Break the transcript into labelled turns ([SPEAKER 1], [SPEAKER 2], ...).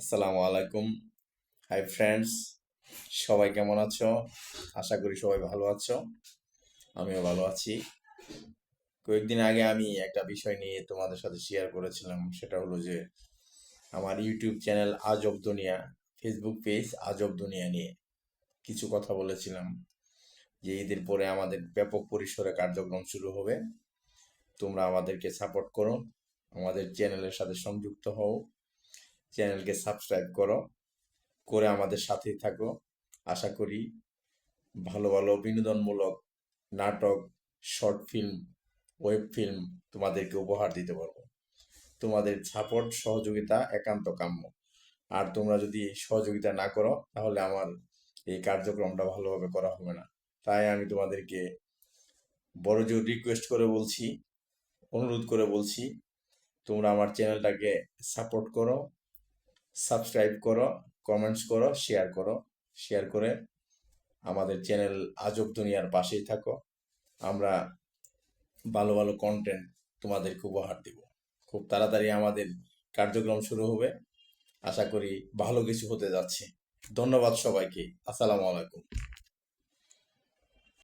[SPEAKER 1] আসসালামু আলাইকুম। Hi friends সবাই কেমন আছো? আশা করি সবাই ভালো আছো। আমিও ভালো আছি। কয়েকদিন আগে আমি একটা বিষয় নিয়ে তোমাদের সাথে শেয়ার করেছিলাম, সেটা হলো যে আমার ইউটিউব চ্যানেল আজব দুনিয়া ফেসবুক পেজ আজব দুনিয়া নিয়ে কিছু কথা বলেছিলাম, যে ঈদের পরে আমাদের ব্যাপক পরিসরে কার্যক্রম শুরু হবে। তোমরা আমাদেরকে সাপোর্ট করো, আমাদের চ্যানেলের সাথে সংযুক্ত হও। চ্যানেলকে সাবস্ক্রাইব করো, করে আমাদের সাথেই থাকো। আশা করি ভালো ভালো বিনোদনমূলক নাটক, শর্ট ফিল্ম, ওয়েব ফিল্ম তোমাদেরকে উপহার দিতে পারব। তোমাদের সাপোর্ট সহযোগিতা একান্ত কাম্য। আর তোমরা যদি সহযোগিতা না করো, তাহলে আমার এই কার্যক্রমটা ভালোভাবে করা হবে না। তাই আমি তোমাদেরকে বড় জোর রিকোয়েস্ট করে বলছি, অনুরোধ করে বলছি, তোমরা আমার চ্যানেলটাকে সাপোর্ট করো সাবস্ক্রাইব করো কমেন্টস করো শেয়ার করো। শেয়ার করে আমাদের চ্যানেল আজব দুনিয়ার পাশেই থাকো। আমরা ভালো ভালো কন্টেন্ট তোমাদেরকে উপহার দিব। খুব তাড়াতাড়ি আমাদের কার্যক্রম শুরু হবে। আশা করি ভালো কিছু হতে যাচ্ছে। ধন্যবাদ সবাইকে। আসসালামু আলাইকুম।